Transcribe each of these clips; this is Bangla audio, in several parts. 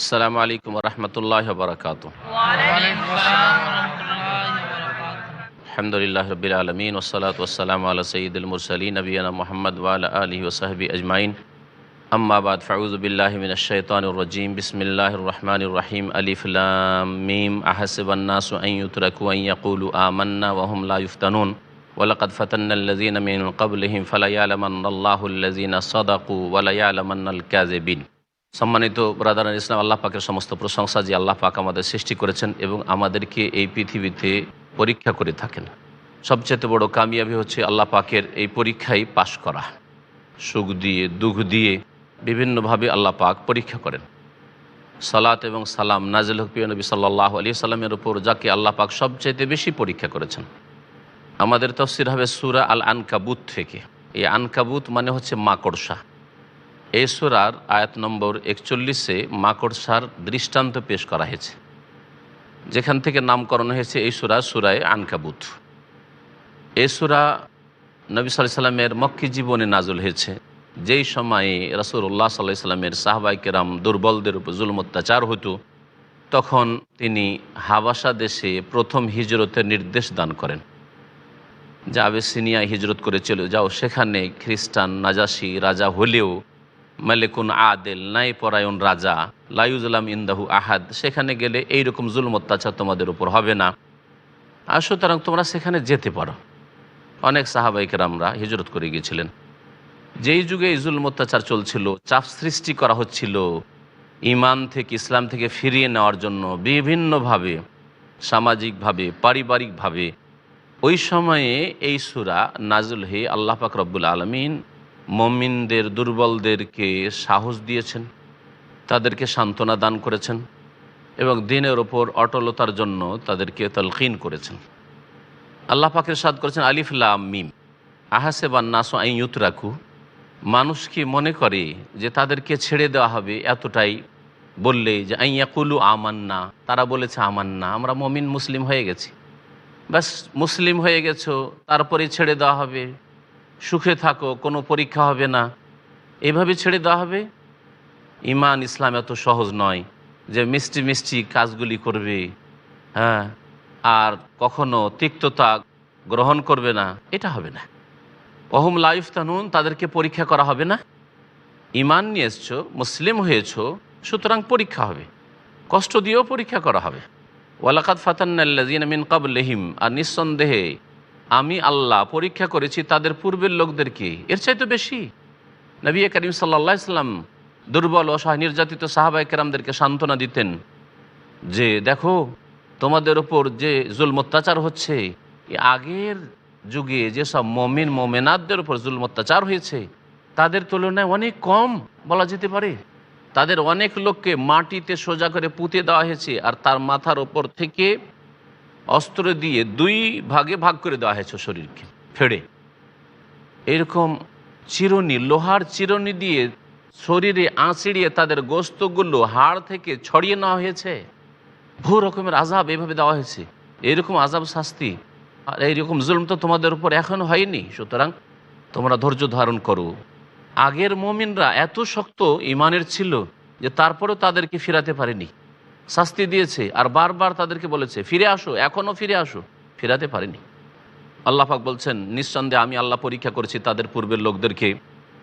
السلام عليكم ورحمة الله وبركاته. وعليكم السلام ورحمة الله وبركاته الحمد لله رب العالمين والصلاة والسلام على سيد المرسلين نبينا محمد وعلى آله وصحبه أجمعين. أما بعد فأعوذ بالله من الشيطان الرجيم. بسم الله الرحمن الرحيم. ألف لام ميم. أحسب الناس أن يتركوا أن يقولوا آمنا وهم لا يفتنون. ولقد فتنا الذين من قبلهم فليعلمن الله الذين صدقوا وليعلمن الكاذبين. সম্মানিত ব্রাদার ইসলাম, আল্লাহ পাকের সমস্ত প্রশংসা যে আল্লাহ পাক আমাদের সৃষ্টি করেছেন এবং আমাদেরকে এই পৃথিবীতে পরীক্ষা করে থাকেন। সবচেয়ে বড় কামিয়াবি হচ্ছে আল্লাহ পাকের এই পরীক্ষায় পাশ করা। সুখ দিয়ে, দুঃখ দিয়ে বিভিন্নভাবে আল্লাহ পাক পরীক্ষা করেন। সালাত এবং সালাম নাজিল হকপিয় নবী সাল্লাহ আলী সাল্লামের উপর, যাকে আল্লাহ পাক সবচাইতে বেশি পরীক্ষা করেছেন। আমাদের তফসির হবে সুরা আল আনকাবুত থেকে। এই আনকাবুত মানে হচ্ছে মাকড়সা। এই আয়াত নম্বর একচল্লিশে মাকড়সার দৃষ্টান্ত পেশ করা হয়েছে। যেখান থেকে নামকরণ হয়েছে এই সুরা, সুরায় আনকাবুত। এই সুরা নবী সাল্লাহ সাল্লামের মক্কি জীবনে নাজুল হয়েছে। যেই সময়ে রসুল্লাহ সাল্লাহ সাল্লামের সাহবাই কেরাম দুর্বলদের উপর জুলম অত্যাচার হতো তখন তিনি হাবাসা দেশে প্রথম হিজরতের নির্দেশ দান করেন। যা আবেসিনিয়া হিজরত করে চলে যাও, সেখানে খ্রিস্টান, নাজাসি রাজা হলেও মালিকুন আদেল, নাই পরায়ণ রাজা লাইউজলাম ইন্দাহু আহাদ, সেখানে গেলে এইরকম জুলম অত্যাচার তোমাদের উপর হবে না। আর সুতরাং তোমরা সেখানে যেতে পারো। অনেক সাহাবাইকের আমরা হিজরত করে গিয়েছিলেন। যেই যুগে এই জুলম অত্যাচার চলছিল, চাপ সৃষ্টি করা হচ্ছিল ইমান থেকে ইসলাম থেকে ফিরিয়ে নেওয়ার জন্য বিভিন্নভাবে, সামাজিকভাবে, পারিবারিকভাবে, ওই সময়ে এই সুরা নাজুল হে আল্লাহ পাক রব্বুল আলমিন মমিনদের, দুর্বলদেরকে সাহস দিয়েছেন, তাদেরকে সান্ত্বনা দান করেছেন এবং দিনের ওপর অটলতার জন্য তাদেরকে তলকিন করেছেন। আল্লাহ পাকের সাদ করেছেন আলিফুল্লাহ মিম। আহাসে বান্নাস আই ইউতরাকু। মানুষ কি মনে করে যে তাদেরকে ছেড়ে দেওয়া হবে এতটাই বললে যে আইয়াকুলু আমান্না, তারা বলেছে আমান্না, আমরা মমিন মুসলিম হয়ে গেছি। ব্যাস, মুসলিম হয়ে গেছো তারপরে ছেড়ে দেওয়া হবে। সুখে থাকো, কোনো পরীক্ষা হবে না। এভাবে ছেড়ে দেওয়া হবে? ইমান ইসলাম এত সহজ নয় যে মিষ্টি মিষ্টি কাজগুলি করবে। হ্যাঁ আর কখনো তিক্ততা গ্রহণ করবে না। এটা হবে না। অহম লাইফ তানুন তাদেরকে পরীক্ষা করা হবে না। ইমান নিয়ে এসছো মুসলিম হয়েছো, সুতরাং পরীক্ষা হবে। কষ্ট দিয়েও পরীক্ষা করা হবে। ওয়ালাকাত ফাতান্নাল্লাজিন মিন কাবলেহিম আর নিঃসন্দেহে আমি আল্লাহ পরীক্ষা করেছি তাদের পূর্বের লোকদেরকে। এর চাইতে বেশি। নবী করিম সাল্লা ইসলাম দুর্বল অসহায় নির্যাতিত সাহাবাই কেরামদেরকে সান্ত্বনা দিতেন যে, দেখো, তোমাদের ওপর যে জুল অত্যাচার হচ্ছে আগের যুগে যেসব মমিন মোমেনাদদের উপর জুল অত্যাচার হয়েছে, তাদের তুলনায় অনেক কম বলা যেতে পারে। তাদের অনেক লোককে মাটিতে সোজা করে পুঁতে দেওয়া হয়েছে আর তার মাথার ওপর থেকে অস্ত্র দিয়ে দুই ভাগে ভাগ করে দেওয়া হয়েছে শরীরকে, ফেড়ে। এরকম চিরনি, লোহার চিরনি দিয়ে শরীরে আঁচড়িয়ে তাদের গোস্তগুলো হাড় থেকে ছড়িয়ে নেওয়া হয়েছে। বহু রকমের আজাব এভাবে দেওয়া হয়েছে। এরকম আজাব শাস্তি আর এইরকম জুলম তো তোমাদের উপর এখনও হয়নি। সুতরাং তোমরা ধৈর্য ধারণ করো। আগের মমিনরা এত শক্ত ইমানের ছিল যে তারপরেও তাদেরকে ফিরাতে পারেনি। শাস্তি দিয়েছে আর বারবার তাদেরকে বলেছে, ফিরে আসো এখনও ফিরে আসো। ফিরাতে পারেনি। আল্লাহ পাক বলছেন, নিঃসন্দেহে আমি আল্লাহ পরীক্ষা করেছি তাদের পূর্বের লোকদেরকে।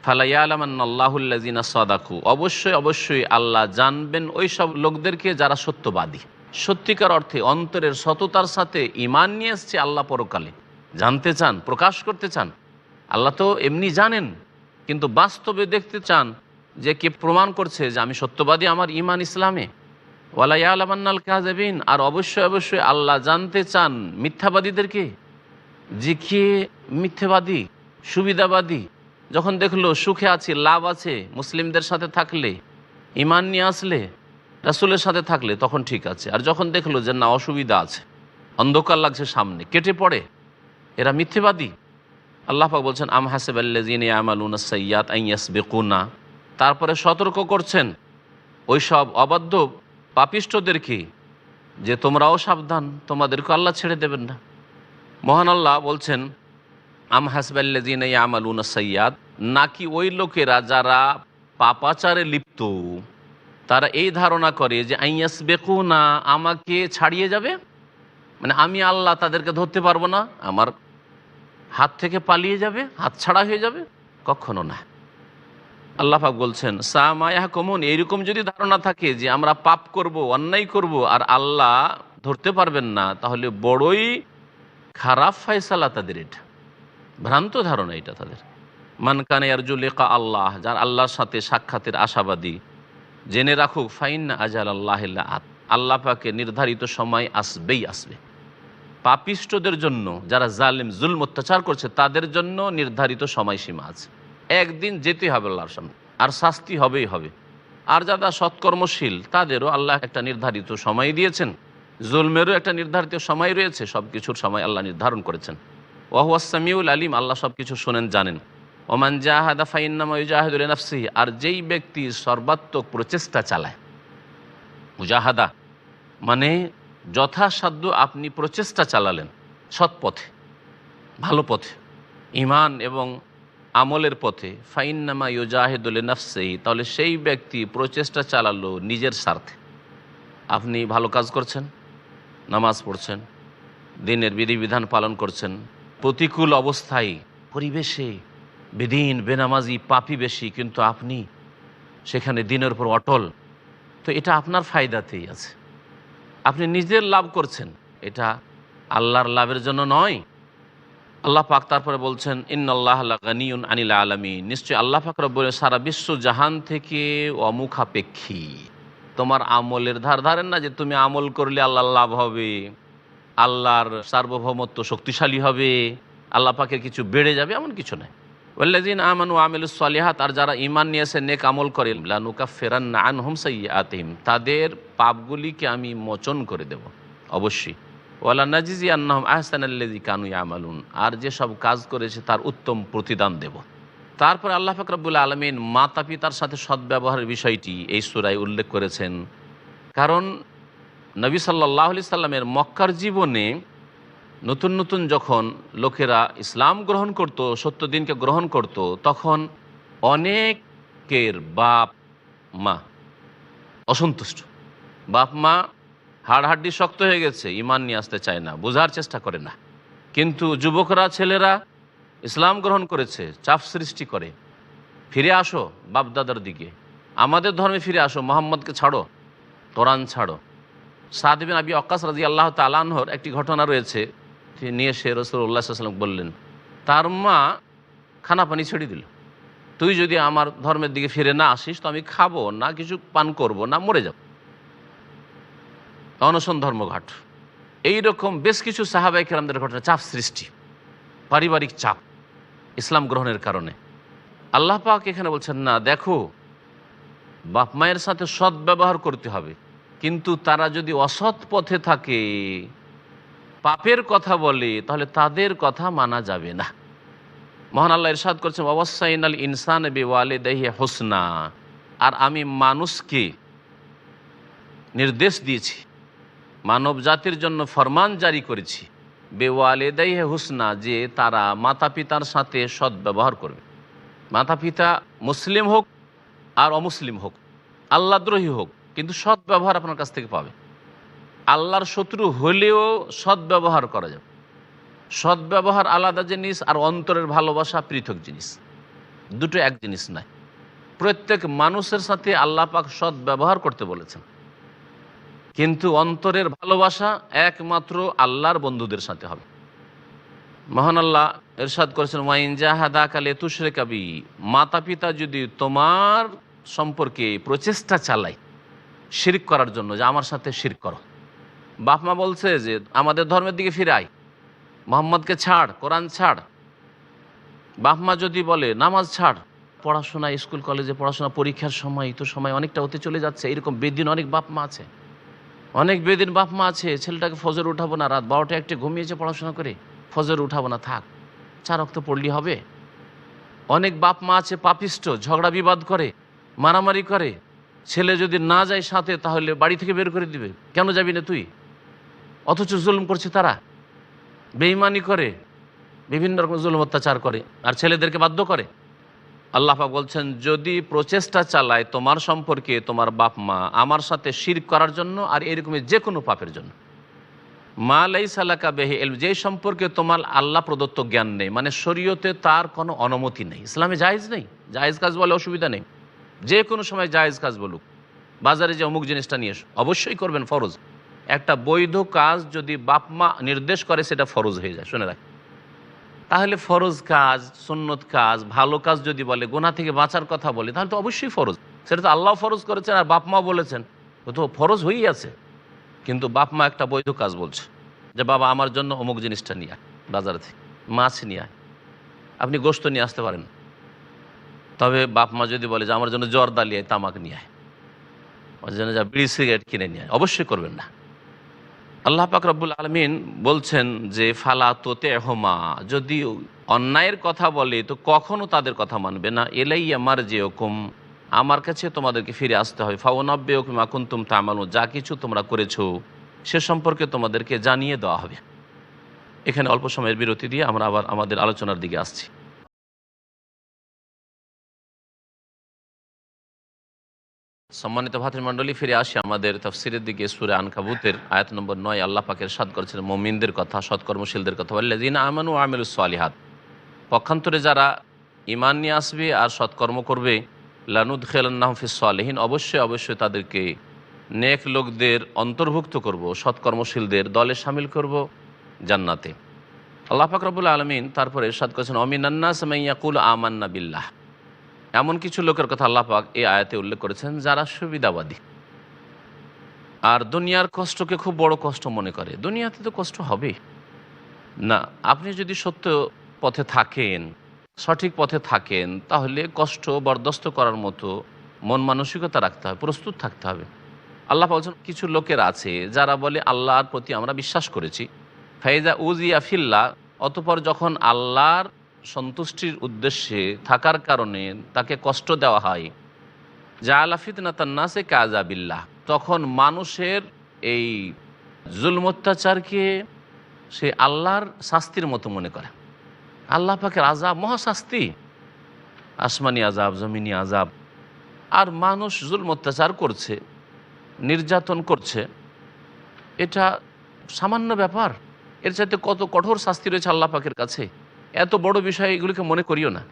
ফালাইয়ালামান আল্লাহুল্লাজিনা সাদাকু। অবশ্যই অবশ্যই আল্লাহ জানবেন ওই সব লোকদেরকে যারা সত্যবাদী। সত্যিকার অর্থে অন্তরের সততার সাথে ইমান নিয়ে এসছে আল্লাহ পরকালে। জানতে চান, প্রকাশ করতে চান, আল্লাহ তো এমনি জানেন। কিন্তু বাস্তবে দেখতে চান যে কে প্রমাণ করছে যে আমি সত্যবাদী আমার ইমান ইসলামে। ওয়ালাইয়ালামান্নাল কাজাবিন আর অবশ্যই অবশ্যই আল্লাহ জানতে চান মিথ্যাবাদীদেরকে। যে কে মিথ্যাবাদী, সুবিধাবাদী, যখন দেখল সুখে আছে, লাভ আছে, মুসলিমদের সাথে থাকলে ইমান নিয়ে আসলে, রাসুলের সাথে থাকলে, তখন ঠিক আছে। আর যখন দেখল যে না, অসুবিধা আছে, অন্ধকার লাগছে সামনে, কেটে পড়ে, এরা মিথ্যেবাদী। আল্লাহাক বলছেন, আম হাসেবাল্লাজিন আমালুন সৈয়াদ আইয়াস বেকুনা তারপরে সতর্ক করছেন, ওই সব অবাধ্য পাপিষ্টদেরকে যে তোমরাও সাবধান তোমাদেরকে আল্লাহ ছেড়ে দেবেন না। মহান আল্লাহ বলছেন, আম হাসবাল্লাজিন আমালুন সৈয়াদ নাকি ওই লোকেরা যারা পাপাচারে লিপ্ত, তারা এই ধারণা করে যে আইয়াস বেকু না আমাকে ছাড়িয়ে যাবে? মানে আমি আল্লাহ তাদেরকে ধরতে পারব না? আমার হাত থেকে পালিয়ে যাবে? হাত ছাড়া হয়ে যাবে? কখনো না। আল্লাহ পাক বলছেন সামায়াহ কমন এইরকম যদি ধারণা থাকে যে আমরা পাপ করব, অন্যায় করব, আর আল্লাহ ধরতে পারবেন না, তাহলে বড়ই খারাপ ফয়সালা তাদের এটা। ভ্রান্ত ধারণা এটা তাদের। মানকানে আরজুলেকা আল্লাহ, যার আল্লাহর সাথে সাক্ষাতের আশাবাদী, জেনে রাখুক ফাইন আজাল আল্লাহ আত আল্লাহ পাকে নির্ধারিত সময় আসবেই আসবে। পাপিষ্টদের জন্য, যারা জালিম, জুলম, অত্যাচার করছে, তাদের জন্য নির্ধারিত সময়সীমা আছে। একদিন যেতে হবে আল্লাহর সামনে। আর শাস্তি হবেই হবে। আর যারা সৎকর্মশীল, তাদেরও আল্লাহ একটা নির্ধারিত সময় দিয়েছেন। জুলমেরও একটা নির্ধারিত সময় রয়েছে সব কিছুর সময় আল্লাহ নির্ধারণ করেছেন। ওয়াহুয়াসামিউল আলিম, আল্লাহ সব কিছু শোনেন, জানেন। ওমান জাহাদা ফাইন্নামা জাহাদুল নাফসি আর যেই ব্যক্তি সর্বাত্মক প্রচেষ্টা চালায়, মুজাহাদা মানে যথাসাধ্য আপনি প্রচেষ্টা চালালেন, সৎ পথে, ভালো পথে ইমান এবং আমলের পথে, ফাইন্নামা ইউজাহিদুল নাফসেই তাহলে সেই ব্যক্তি প্রচেষ্টা চালালো নিজের স্বার্থে। আপনি ভালো কাজ করছেন, নামাজ পড়ছেন, দিনের বিধিবিধান পালন করছেন, প্রতিকূল অবস্থায়, পরিবেশে বেদিন, বেনামাজি, পাপি বেশি, কিন্তু আপনি সেখানে দিনের উপর অটল। তো এটা আপনার ফায়দাতেই আছে। আপনি নিজের লাভ করছেন, এটা আল্লাহর লাভের জন্য নয় আল্লাহ পাক তারপরে বলছেন ইন্নআল্লাহ গানিউন আনিল আলমী নিশ্চয়ই আল্লাহ পাক রব্বুল সারা বিশ্ব জাহান থেকে অমুখাপেক্ষী। তোমার আমলের ধার ধারেন না যে তুমি আমল করলে আল্লাহর লাভ হবে। আল্লাহর সার্বভৌমত্ব শক্তিশালী হবে। আল্লাহ পাকের কিছু বেড়ে যাবে এমন কিছু নাই। ওল্লাদিন আমানু আমিলুস সালিহাত, আর যারা ইমান নিয়েছে, নেক আমল করে লানুকা ফেরান না আন হুম আতিম তাদের পাপগুলিকে আমি মোচন করে দেব, অবশ্যই। ওয়ালা নাজিজি আন্নাহম আহসান আল্লাজি কানু আমালুন আর যেসব কাজ করেছে তার উত্তম প্রতিদান দেব। তারপরে আল্লাহ ফাকরাবুল আলমিন মাতা পিতার সাথে সদ্ব্যবহারের বিষয়টি এই সুরায় উল্লেখ করেছেন। কারণ নবী সাল্লাহ আলি সাল্লামের মক্কার জীবনে নতুন নতুন যখন লোকেরা ইসলাম গ্রহণ করত, সত্য দিনকে গ্রহণ করত, তখন অনেকের বাপ মা অসন্তুষ্ট। বাপ মা হাড়হাড্ডি শক্ত হয়ে গেছে, ইমান নিয়ে আসতে চায় না, বোঝার চেষ্টা করে না। কিন্তু যুবকরা, ছেলেরা ইসলাম গ্রহণ করেছে, চাপ সৃষ্টি করে। ফিরে আসো বাপদাদার দিকে। আমাদের ধর্মে ফিরে আসো, মোহাম্মদকে ছাড়ো তোরান ছাড়ো। সাদবিন আবি অক্কাস রাজি আল্লাহ তালানহর একটি ঘটনা রয়েছে নিয়ে সে রসুল্লাহ সাল্লাম বললেন, তার মা খানা পানি ছেড়ে দিল। তুই যদি আমার ধর্মের দিকে ফিরে না আসিস, তো আমি খাব না, কিছু পান করব না, মরে যাব। অনশন ধর্মঘাট। এইরকম বেশ কিছু সাহাবাই কেরামদের ঘটনা, চাপ সৃষ্টি, পারিবারিক চাপ, ইসলাম গ্রহণের কারণে। আল্লাহ পাক এখানে বলছেন, না, দেখো, বাপ মায়ের সাথে সৎ ব্যবহার করতে হবে। কিন্তু তারা যদি অসৎ পথে থাকে, পাপের কথা বলে, তাহলে তাদের কথা মানা যাবে না। মহান আল্লাহ ইরশাদ করছেন অবসাইন আল ইনসান বেওয়ালে দেহে হোসনা। আর আমি মানুষকে নির্দেশ দিয়েছি মানব জাতির জন্য ফরমান জারি করেছি। বেওয়ালে দেহে হুসনা, যে তারা মাতা পিতার সাথে সদ্ব্যবহার করবে। মাতা পিতা মুসলিম হোক আর অমুসলিম হোক আল্লাদ্রোহী হোক, কিন্তু সদ্ব্যবহার আপনার কাছ থেকে পাবে। আল্লাহর শত্রু হলেও সদ্ব্যবহার করা যাবে। সদ্ব্যবহার আলাদা জিনিস আর অন্তরের ভালোবাসা পৃথক জিনিস। দুটো এক জিনিস নয়। প্রত্যেক মানুষের সাথে আল্লাহ পাক সদ্ব্যবহার করতে বলেছেন। কিন্তু অন্তরের ভালোবাসা একমাত্র আল্লাহর বন্ধুদের সাথে হবে। মহান আল্লাহ এরশাদ করেছেন ওয়াইন জাহাদা কালে তুসরে কাবি মাতা পিতা যদি তোমার সম্পর্কে প্রচেষ্টা চালায়, শিরিক করার জন্য, যে আমার সাথে শিরিক করো। বাপ মা বলছে যে, আমাদের ধর্মের দিকে ফিরে আয়। মোহাম্মদকে ছাড়, কোরআন ছাড়। বাপ মা যদি বলে, নামাজ ছাড়, পড়াশোনা, স্কুল, কলেজে পড়াশোনা, পরীক্ষার সময়, তো সময় অনেকটা হতে চলে যাচ্ছে। এরকম বেদিন অনেক বাপ মা আছে। অনেক বেদিন বাপ মা আছে, ছেলেটাকে ফজর উঠাবো না, রাত বারোটা একটা ঘুমিয়েছে পড়াশোনা করে, ফজর উঠাবো না, থাক চার অক্ত পড়লি হবে? অনেক বাপ মা আছে, পাপিষ্ট, ঝগড়া বিবাদ করে, মারামারি করে, ছেলে যদি না যায় সাথে, তাহলে বাড়ি থেকে বের করে দিবে, কেন যাবি না তুই? অথচ জুলুম করছে তারা বেইমানি করে, বিভিন্ন রকম জুলুম অত্যাচার করে, আর ছেলেদেরকে বাধ্য করে। আল্লাহ বলছেন, যদি প্রচেষ্টা চালায় তোমার সম্পর্কে তোমার বাপ মা আমার সাথে শির করার জন্য আর এরকমের যে কোনো পাপের জন্য। মা লাই সালাকা বেহে এল যে সম্পর্কে তোমার আল্লাহ প্রদত্ত জ্ঞান নেই মানে শরীয়তে তার কোনো অনুমতি নেই। ইসলামে জায়েজ নেই, জায়েজ কাজ বলে অসুবিধা নেই। যে কোনো সময় জায়েজ কাজ বলুক। বাজারে যে অমুক জিনিসটা নিয়ে এসো, অবশ্যই করবেন ফরজ। একটা বৈধ কাজ যদি বাপ মা নির্দেশ করে, সেটা ফরজ হয়ে যায়। শুনে রাখ তাহলে ফরজ কাজ, সুন্নত কাজ, ভালো কাজ যদি বলে, গোনা থেকে বাঁচার কথা বলে, তাহলে তো অবশ্যই ফরজ। সেটা তো আল্লাহ ফরজ করেছেন আর বাপ মা বলেছেন। ও তো ফরজ হয়েই আছে। কিন্তু বাপ মা একটা বৈধ কাজ বলছে, যে বাবা আমার জন্য অমুক জিনিসটা নিয়ে আয়, বাজার থেকে, মাছ নিয়ে আয়। আপনি গোস্ত নিয়ে আসতে পারেন। তবে বাপ মা যদি বলে যে আমার জন্য জর্দা নিয়ে তামাক নিয়ে আয়। ওর জন্য যা বিড়ি, সিগারেট কিনে নিয়ে আয়, অবশ্যই করবেন না। আল্লাহ পাক রব্বুল আলমিন বলছেন যে, ফালা তোতে হোমা যদি অন্যায়ের কথা বলে, তো কখনো তাদের কথা মানবে না। এলাই আমার যে ওকুম আমার কাছে তোমাদেরকে ফিরে আসতে হবে। ফাওনাব্বে ওকুম এখন তুম তামানো যা কিছু তোমরা করেছ, সে সম্পর্কে তোমাদেরকে জানিয়ে দেওয়া হবে। এখানে অল্প সময়ের বিরতি দিয়ে আমরা আবার আমাদের আলোচনার দিকে আসছি। সম্মানিত ভাতৃমণ্ডলী ফিরে আসি আমাদের তফসিরের দিকে, সুরে আনকাবুতের আয়াত নম্বর নয়। আল্লাহ পাকের সাদ করেছেন মমিনদের কথা, সৎকর্মশীলদের কথা। বললে দিন আমানু আমিল সালিহাত। পক্ষান্তরে যারা ইমান নিয়ে আসবে আর সৎকর্ম করবে লানুদ খেলান্নাহফিস সালেহীন। অবশ্যই অবশ্যই তাদেরকে নেক লোকদের অন্তর্ভুক্ত করব, সৎকর্মশীলদের দলে সামিল করব জান্নাতে। আল্লাহ ফাকরাবুল আলমিন তারপরে সাদ করেছেন অমিনান্না সামাইয়াকুল আমান্না বিল্লাহ। এমন কিছু লোকের কথা আল্লাহ পাক এই আয়াতে উল্লেখ করেছেন যারা সুবিধাবাদী। আর দুনিয়ার কষ্টকে খুব বড় কষ্ট মনে করে। দুনিয়াতে তো কষ্ট হবে না, আপনি যদি সত্য পথে থাকেন, সঠিক পথে থাকেন, তাহলে কষ্ট বরদস্ত করার মতো মন মানসিকতা রাখতে হবে, প্রস্তুত থাকতে হবে। আল্লাহ বলছেন, কিছু লোকের আছে যারা বলে, আল্লাহর প্রতি আমরা বিশ্বাস করেছি। ফাইজা উজিয়া ফিল্লা অতপর যখন আল্লাহর সন্তুষ্টির উদ্দেশ্যে থাকার কারণে তাকে কষ্ট দেওয়া হয়। যা আলা ফিতনাতান্নাসে কাজাবিল্লাহ তখন মানুষের এই জুলম অত্যাচারকে সে আল্লাহর শাস্তির মতো মনে করে। আল্লাহ পাকের আজাব মহাশাস্তি। আসমানি আজাব জমিনি আজাব আর মানুষ জুলম অত্যাচার করছে, নির্যাতন করছে। এটা সামান্য ব্যাপার। এর চাইতে কত কঠোর শাস্তি রয়েছে আল্লাহ পাকের কাছে? এত বড় বিষয় এগুলিকে মনে করিও না।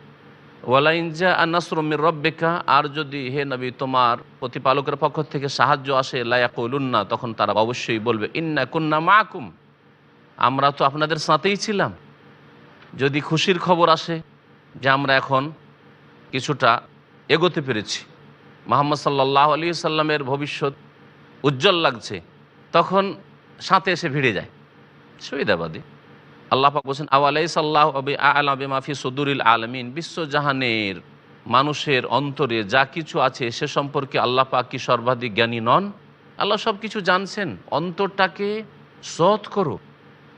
ওয়ালাইনজা আন্নাসরমির রব্বেকা, আর যদি হে নবী, তোমার প্রতিপালকের পক্ষ থেকে সাহায্য আসে লায়াকুলুন্না তখন তারা অবশ্যই বলবে, ইন্না কুন্না মাকুম। আমরা তো আপনাদের সাথেই ছিলাম। যদি খুশির খবর আসে যে আমরা এখন কিছুটা এগোতে পেরেছি, মোহাম্মদ সাল্লাহ আলী সাল্লামের ভবিষ্যৎ উজ্জ্বল লাগছে, তখন সাথে এসে ভিড়ে যায়। সুবিধাবাদী। আল্লাহ পাক বলছেন আওয়ালাই সাল্লাহ আলাবি মাফি সদুরিল আলমিন? বিশ্বজাহানের মানুষের অন্তরে যা কিছু আছে, সে সম্পর্কে আল্লাহ পাক কি সর্বাধিক জ্ঞানী নন? আল্লাহ সব কিছু জানছেন। অন্তরটাকে সৎ করো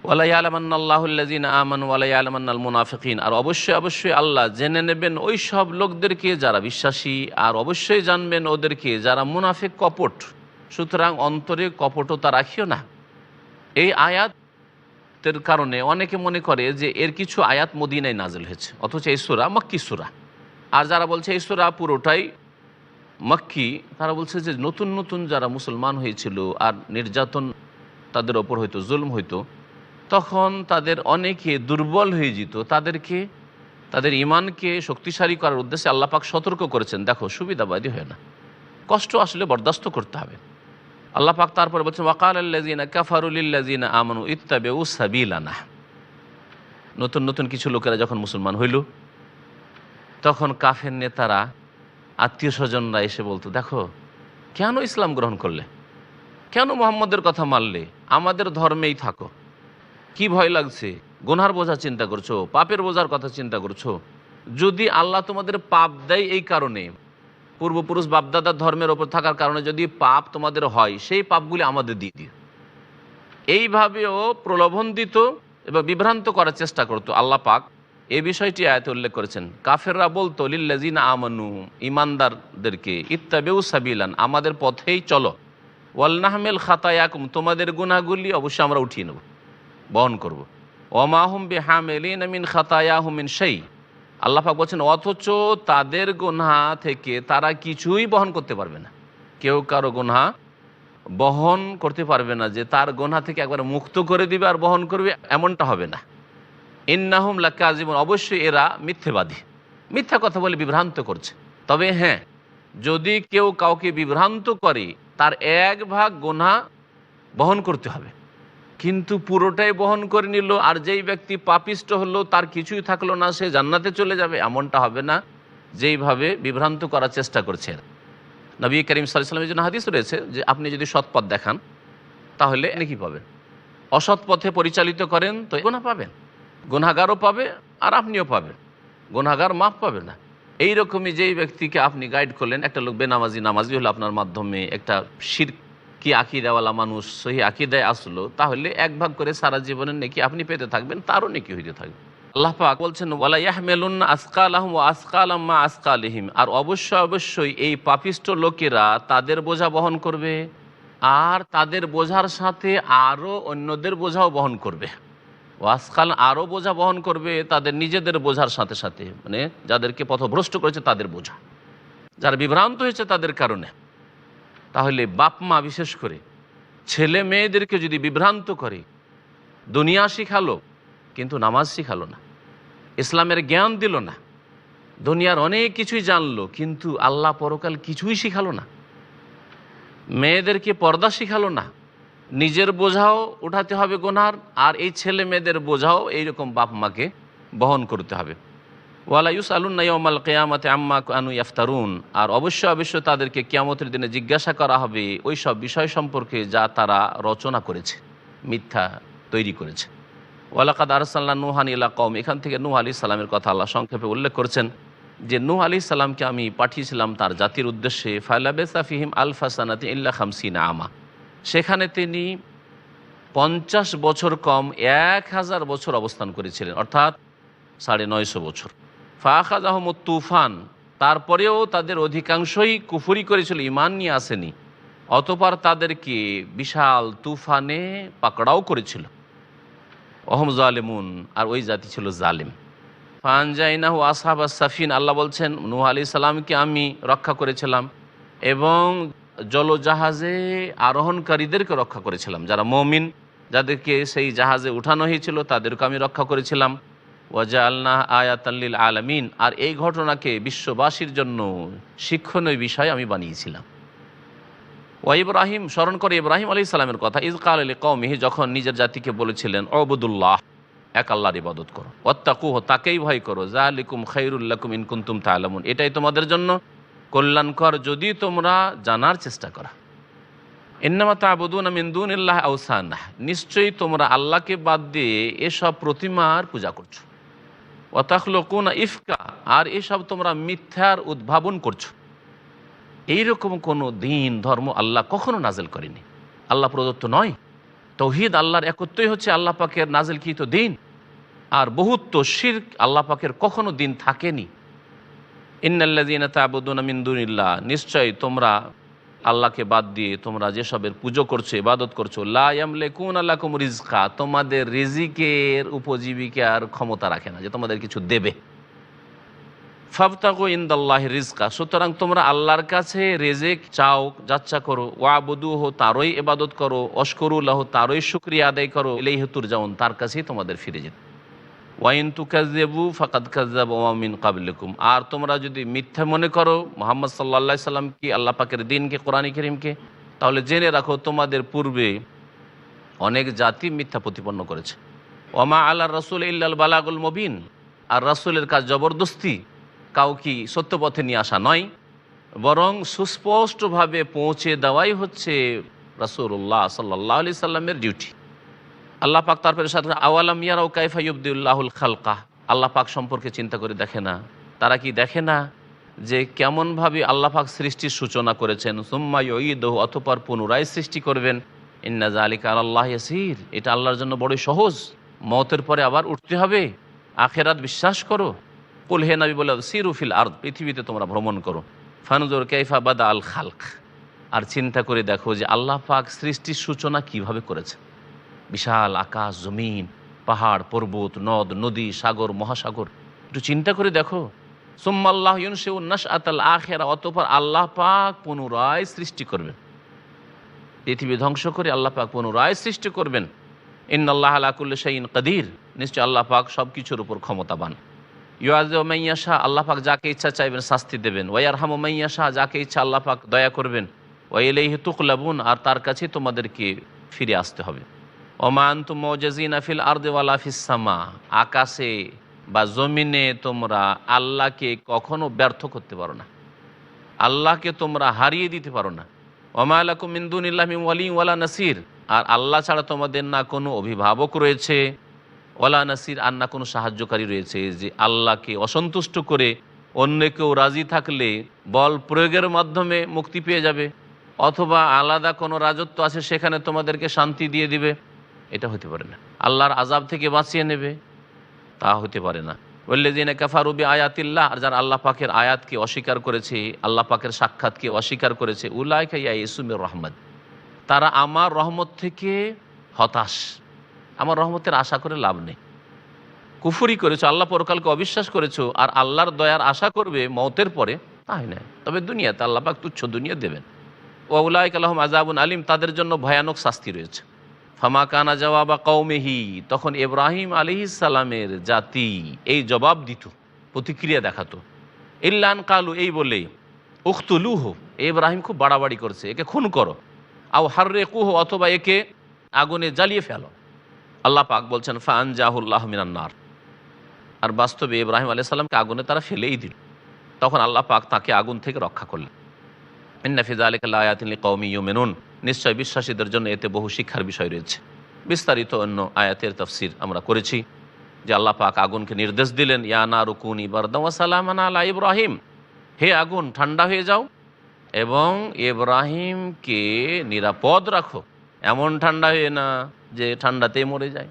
ওয়ালাই আলমান্নাল্লাহুল্লাজিন আমান ওয়ালাই আলমান্নাল মুনাফিকিন। আর অবশ্যই অবশ্যই আল্লাহ জেনে নেবেন ওই সব লোকদেরকে যারা বিশ্বাসী, আর অবশ্যই জানবেন ওদেরকে যারা মুনাফিক কপট। সুতরাং অন্তরে কপটতা রাখিও না। এই আয়াত তের কারণে অনেকে মনে করে যে এর কিছু আয়াত মদিনায় নাজেল হয়েছে, অথচ এই সুরা মক্কি সুরা। আর যারা বলছে এই সুরা পুরোটাই মক্কি, তারা বলছে যে নতুন নতুন যারা মুসলমান হয়েছিল আর নির্যাতন তাদের ওপর হয়তো জুলম হইতো, তখন তাদের অনেকে দুর্বল হয়ে যেত। তাদেরকে, তাদের ইমানকে শক্তিশালী করার উদ্দেশ্যে আল্লাপাক সতর্ক করেছেন। দেখো, সুবিধাবাদী হয় না। কষ্ট আসলে বরদাস্ত করতে হবে। আল্লাহ পাক তারপরে বলছেন ওয়াকাল আল্লাজিনা কাফারুলিল্লাজিনা আমানু সাবিলানা। নতুন নতুন কিছু লোকেরা যখন মুসলমান হইল, তখন কাফের নেতারা, আত্মীয় স্বজনরা এসে বলতো, দেখো, কেন ইসলাম গ্রহণ করলে? কেন মোহাম্মদের কথা মানলে? আমাদের ধর্মেই থাকো। কি ভয় লাগছে? গোনার বোঝা চিন্তা করছ? পাপের বোঝার কথা চিন্তা করছ? যদি আল্লাহ তোমাদের পাপ দেয় এই কারণে পূর্বপুরুষ বাপদাদার ধর্মের ওপর থাকার কারণে যদি পাপ তোমাদের হয়, সেই পাপগুলি আমাদের দিয়ে দিও। এইভাবেও প্রলোভন দিত এবং বিভ্রান্ত করার চেষ্টা করতো আল্লাহ পাক। এই বিষয়টি আয়তে উল্লেখ করেছেন, কাফেররা বলতো লিল্লাজিনা আমানু ইমানদারদেরকে ইত্তাবেউ সাবিলান, আমাদের পথেই চলো। ওয়ালনাহমেল খাতায়াকুম, তোমাদের গুনাহগুলি অবশ্যই আমরা উঠিয়ে নেব, বহন করব। ওমাহুম বে হামেলিন আমিন খাতায়াহুমিন সেই আল্লাহ পাক বলছেন, অথচ তাদের গোনা থেকে তারা কিছুই বহন করতে পারবে না। কেউ কারও গোনা বহন করতে পারবে না, যে তার গোনা থেকে একবার মুক্ত করে দিবে আর বহন করবে, এমনটা হবে না। ইন্নাহুম লাক্কা জীবন অবশ্যই এরা মিথ্যেবাদী। মিথ্যা কথা বলে বিভ্রান্ত করছে। তবে হ্যাঁ যদি কেউ কাউকে বিভ্রান্ত করে, তার এক ভাগ গোনা বহন করতে হবে। কিন্তু পুরোটাই বহন করে নিল আর যেই ব্যক্তি পাপিষ্ট হলো তার কিছুই থাকল না, সে জান্নাতে চলে যাবে, এমনটা হবে না যেইভাবে বিভ্রান্ত করার চেষ্টা করছে। নবী করিম সাল্লামের জন্য হাদিস রয়েছে যে আপনি যদি সৎপথ দেখান, তাহলে এনে কি পাবেন? অসৎ পথে পরিচালিত করেন, তো গোনা পাবেন। গুনাগারও পাবে আর আপনিও পাবেন। গুনাগার মাফ পাবে না। এইরকমই যেই ব্যক্তিকে আপনি গাইড করলেন, একটা লোক বেনামাজি, নামাজি হলো আপনার মাধ্যমে একটা শির কি আকিদাওয়ালা মানুষ, সহি আকিদায় আসলো, তাহলে এক ভাগ করে সারা জীবনের নেকি আপনি পেতে থাকবেন, তারও নেকি হইতে থাকবে। আল্লাহ পাক বলছেন, ওয়ালা ইয়াহমেলুন আসকাল আহম ও আসকাল আম্মা আসকালহিম। আর অবশ্যই অবশ্যই এই পাপিষ্ট লোকেরা তাদের বোঝা বহন করবে, আর তাদের বোঝার সাথে আরও অন্যদের বোঝাও বহন করবে। ওয়াসকাল আরও বোঝা বহন করবে তাদের নিজেদের বোঝার সাথে সাথে মানে যাদেরকে পথভ্রষ্ট করেছে তাদের বোঝা। যারা বিভ্রান্ত হয়েছে তাদের কারণে। তাহলে বাপ মা বিশেষ করে ছেলে মেয়েদেরকে যদি বিভ্রান্ত করে, দুনিয়া শিখালো, কিন্তু নামাজ শিখালো না, ইসলামের জ্ঞান দিল না, দুনিয়ার অনেক কিছুই জানলো, কিন্তু আল্লাহ পরকাল কিছুই শিখালো না, মেয়েদেরকে পর্দা শিখালো না, নিজের বোঝাও উঠাতে হবে গোনার, আর এই ছেলে মেয়েদের বোঝাও এইরকম বাপ মাকে বহন করতে হবে। ওয়ালা ইউস আলুন্নাইমাল কেয়ামতে আম্মা আনু ইয়াফতারুন। আর অবশ্য অবশ্য তাদেরকে কেয়ামতের দিনে জিজ্ঞাসা করা হবে ওই সব বিষয় সম্পর্কে যা তারা রচনা করেছে, মিথ্যা তৈরি করেছে। ওয়ালাকাদ আরসাল্লাহ নুহান ইলা কম এখান থেকে নূহ আলি সালামের কথা আল্লাহ সংক্ষেপে উল্লেখ করেছেন যে, নূহ আলি সালামকে আমি পাঠিয়েছিলাম তার জাতির উদ্দেশ্যে ফাইলাবেসা ফিহিম আলফা সানাতি ইল্লা খামসিনা আমা। সেখানে তিনি পঞ্চাশ বছর কম এক হাজার বছর অবস্থান করেছিলেন, অর্থাৎ সাড়ে নয়শো বছর। ফাখাজ আহমদ তুফান তারপরেও তাদের অধিকাংশই কুফুরি করেছিল ইমান নিয়ে আসেনি। অতপর তাদেরকে বিশাল তুফানে পাকড়াও করেছিল। অহম জালেমুন, আর ওই জাতি ছিল জালেম। ফানজাইনাহ আসাব সাফিন, আল্লাহ বলছেন, নূহ আলি সালামকে আমি রক্ষা করেছিলাম এবং জলজাহাজে আরোহণকারীদেরকে রক্ষা করেছিলাম। যারা মমিন, যাদেরকে সেই জাহাজে উঠানো হয়েছিল তাদেরকে আমি রক্ষা করেছিলাম। ওয়াজা আল্লাহ আয়াতাল্লিল আলামিন। আর এই ঘটনাকে বিশ্ববাসীর জন্য শিক্ষণীয় বিষয় আমি বানিয়েছিলাম। ও ইব্রাহিম, স্মরণ করে ইব্রাহিম আলী সালামের কথা ইজকাল আলী কৌমিহি যখন নিজের জাতিকে বলেছিলেন অবদুল্লাহ এক আল্লাহর ইবাদত করো অত্তাকুহ তাকেই ভয় করো জা আলিকুম খৈরুল্লাকুম ইনকুন্তুম তালামুন এটাই তোমাদের জন্য কল্যাণকর যদি তোমরা জানার চেষ্টা করা। ইন্নামা তাবুদুন মিন্দুন ইল্লাহ আউসান নিশ্চয়ই তোমরা আল্লাহকে বাদ দিয়ে এসব প্রতিমার পূজা করছ। অতাখলকুন ইফকা, আর এসব তোমরা মিথ্যার উদ্ভাবন করছ। এইরকম কোনো দিন, ধর্ম আল্লাহ কখনো নাজেল করেনি। আল্লাহ প্রদত্ত নয়। তৌহিদ আল্লাহর একত্রই হচ্ছে আল্লাহ পাকের নাজেলকৃত দিন। আর বহুত শির আল্লাহ পাকের কখনো দিন থাকেনি। ইন্নাল্লাদিন তাবুদ্দিন মিন্দুনিল্লাহ নিশ্চয়ই তোমরা আল্লাহকে বাদ দিয়ে তোমরা যেসবের পুজো করছ, ইবাদত করছ লায়ামলে কোন আল্লাহ কুম রিজকা, তোমাদের রিজিকের উপজীবিকার ক্ষমতা রাখে না, যে তোমাদের কিছু দেবে। ইন্দাল্লাহ রিজকা, সুতরাং তোমরা আল্লাহর কাছে রেজেক চাও, যাচ্ছা করো ওয়াবুদু হো তারই ইবাদত করো অস্করুল্লাহ তারই শুক্রিয়া আদায় করো এলেই হেতুর যেমন তার কাছেই তোমাদের ফিরে যেতে। ওয়াইন তু কাজেবু ফাকাদ কাজাব ওয়ামিন কাবলিকুম আর তোমরা যদি মিথ্যা মনে করো, মোহাম্মদ সাল্লা সাল্লাম কি আল্লাহ পাকের দিনকে কোরআনী করিমকে? তাহলে জেনে রাখো, তোমাদের পূর্বে অনেক জাতি মিথ্যা প্রতিপন্ন করেছে। ওমা আল্লাহ রসুল ইল্লাল বালাগুল মবিন। আর রসুলের কাজ জবরদস্তি, কাউকে সত্য পথে নিয়ে আসা নয়। বরং সুস্পষ্টভাবে পৌঁছে দেওয়াই হচ্ছে রসুল্লাহ সাল্লাহ আলি সাল্লামের ডিউটি আল্লাহ পাক তারপরে সাথে আওয়ালাম ইয়ারাও কাইফা ইবদুল্লাহুল খালকা? আল্লাহ পাক সম্পর্কে চিন্তা করে দেখে না। তারা কি দেখে না যে কেমনভাবে আল্লাহ পাক সৃষ্টির সূচনা করেছেন? সুম্মা ইদহ অতপর পুনরায় সৃষ্টি করবেন। ইন্না জালিকা আল্লাহ ইয়াসির, এটা আল্লাহর জন্য বড়ই সহজ। মতের পরে আবার উঠতে হবে। আখেরাত বিশ্বাস করো। কুল হে নবী বলে সিরুফিল আর পৃথিবীতে তোমরা ভ্রমণ করো। ফানুজোর কাইফা বাদা আল খালক। আর চিন্তা করে দেখো যে আল্লাহ পাক সৃষ্টির সূচনা কীভাবে করেছে বিশাল আকাশ, জমিন, পাহাড়, পর্বত, নদ, নদী, সাগর, মহাসাগর। একটু চিন্তা করে দেখো। সোম্মাল্লাহ উন্নাস আতাল আখেরা, অতপর আল্লাহ পাক পুনরায় সৃষ্টি করবেন। পৃথিবী ধ্বংস করে আল্লাহ পাক পুনরায় সৃষ্টি করবেন। ইন্নআল্লাহ আলাকুল্ল শাইন কাদির। নিশ্চয় আল্লাহ পাক সব কিছুর উপর ক্ষমতাবান। ইয়াজ মাইয়াশা আল্লাহ পাক যাকে ইচ্ছা চাইবেন শাস্তি দেবেন। ওয়ার হাম মাইয়াশা যাকে ইচ্ছা আল্লাহ পাক দয়া করবেন। ওয়াইলেই তুকলাবুন আর তার কাছে তোমাদেরকে ফিরে আসতে হবে। ওমান তু মজাজিন আকাশে বা জমিনে তোমরা আল্লাহকে কখনো ব্যর্থ করতে পারো না। আল্লাহকে তোমরা হারিয়ে দিতে পারো না। ওমালাকুম মিন্দুনিল্লাহ ওয়ালি ওয়ালা নাসির। আর আল্লাহ ছাড়া তোমাদের না কোনো অভিভাবক রয়েছে। ওয়ালা নাসির, আর না কোনো সাহায্যকারী রয়েছে যে আল্লাহকে অসন্তুষ্ট করে অন্য কেউ রাজি থাকলে বল প্রয়োগের মাধ্যমে মুক্তি পেয়ে যাবে। অথবা আলাদা কোনো রাজত্ব আছে সেখানে তোমাদেরকে শান্তি দিয়ে দিবে। এটা হতে পারে না। আল্লাহর আজাব থেকে বাঁচিয়ে নেবে, তা হতে পারে না। ওল্লেদিনে কাফারুবি আয়াতিল্লাহ আর যারা আল্লাহ পাকের আয়াতকে অস্বীকার করেছে, আল্লাহ পাকের সাক্ষাৎকে অস্বীকার করেছে উল্লাহ ইয়া ইসুমের রহমত। তারা আমার রহমত থেকে হতাশ। আমার রহমতের আশা করে লাভ নেই। কুফুরি করেছ, আল্লাহ পরকালকে অবিশ্বাস করেছ, আর আল্লাহর দয়ার আশা করবে মতের পরে, তাই নয় তবে দুনিয়াতে আল্লাহ পাক তুচ্ছ দুনিয়া দেবেন। ও ওউলাইক আলহম আজাবুন আলিম, তাদের জন্য ভয়ানক শাস্তি রয়েছে। ফামা কানা জবাবা কৌমেহি তখন ইব্রাহিম আলি সালামের জাতি এই জবাব দিত, প্রতিক্রিয়া দেখাতো। ইল্লান কালু, এই বলে, উখতুলুহ ইব্রাহিম খুব বাড়াবাড়ি করছে, একে খুন করো। আও হার্রে কুহ অথবা একে আগুনে জ্বালিয়ে ফেলো। আল্লাহ পাক বলছেন ফান জাহুল্লাহ মিনান্নার আর বাস্তবে ইব্রাহিম আলি সাল্লামকে আগুনে তারা ফেলেই দিল। তখন আল্লাহ পাক তাকে আগুন থেকে রক্ষা করলেন। ইন্নাফিজা আলিকাল্লায়াতিল কৌমি ইউ মেনুন নিশ্চয় বিশ্বাসীদের জন্য এতে বহু শিক্ষার বিষয় রয়েছে। বিস্তারিত অন্য আয়াতের তফসির আমরা করেছি, যে আল্লাহ পাক আগুনকে নির্দেশ দিলেন ইয়ানা রুকুন ইবরদাম আলা ইব্রাহিম। হে আগুন, ঠান্ডা হয়ে যাও এবং ইব্রাহিমকে নিরাপদ রাখো। এমন ঠান্ডা হয়ে না যে ঠান্ডাতেই মরে যায়।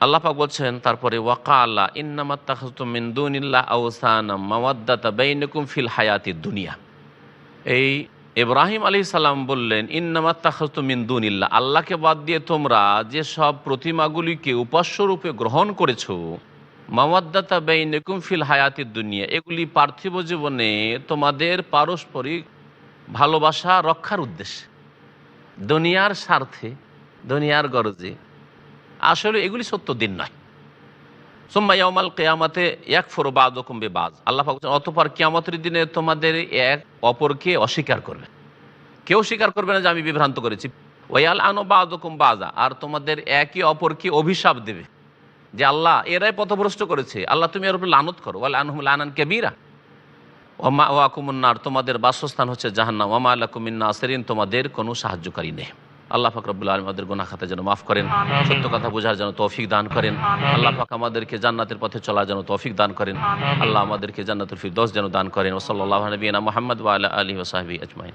আল্লাহ পাক বলছেন, তারপরে ওয়াকা আল্লাহ ইন্নামাত্তাহমিন্দুনিল্লাহ আউসানা মাওয়াদ্দাতা বাইনকুম ফিল হায়াতি দুনিয়া। এই ইব্রাহিম আলী সালাম বললেন ইন্নামাত তাহত মিন্দুনিল্লা আল্লাহকে বাদ দিয়ে তোমরা যে সব প্রতিমাগুলিকে উপাস্যরূপে গ্রহণ করেছ মামাদ্দাতা বেইনকুম ফিল হায়াতির দুনিয়া। এগুলি পার্থিব জীবনে তোমাদের পারস্পরিক ভালোবাসা রক্ষার উদ্দেশ্যে। দুনিয়ার স্বার্থে, দুনিয়ার গরজে। আসলে এগুলি সত্য দিন নয়। সোম্মা ইয়ামাল কেয়ামাতে এক ফোর বাদ কমবে বাজ আল্লাহ অতঃপর কিয়ামতের দিনে তোমাদের এক অপরকে অস্বীকার করবে। কেউ স্বীকার করবে না যে আমি বিভ্রান্ত করেছি। ওয়াল আনো বাদকম বাজা আর তোমাদের একে অপরকে অভিশাপ দেবে। যে আল্লাহ, এরাই পথভ্রষ্ট করেছে। আল্লাহ, তুমি এর উপর লানত করো। ওয়াল আনহুম লানান কেবিরা। ওমা ওয়াকুমুন্নার তোমাদের বাসস্থান হচ্ছে জাহান্নাম। ওমা আল্লাকুমিন্না আসেরিন তোমাদের কোনো সাহায্যকারী নেই। আল্লাহ ফাক রব্বুল আলম আমাদের গুনা খাতা যেন মাফ করেন সত্য কথা বোঝার যেন তৌফিক দান করেন আল্লাহ পাক আমাদেরকে জান্নাতের পথে চলার যেন তৌফিক দান করেন আল্লাহ আমাদেরকে জান্নাতুল দশ যেন দান করেন ওসল্লাহ নবীনা মোহাম্মদ ওয়ালা আলী ওসাহাবি আজমাইন।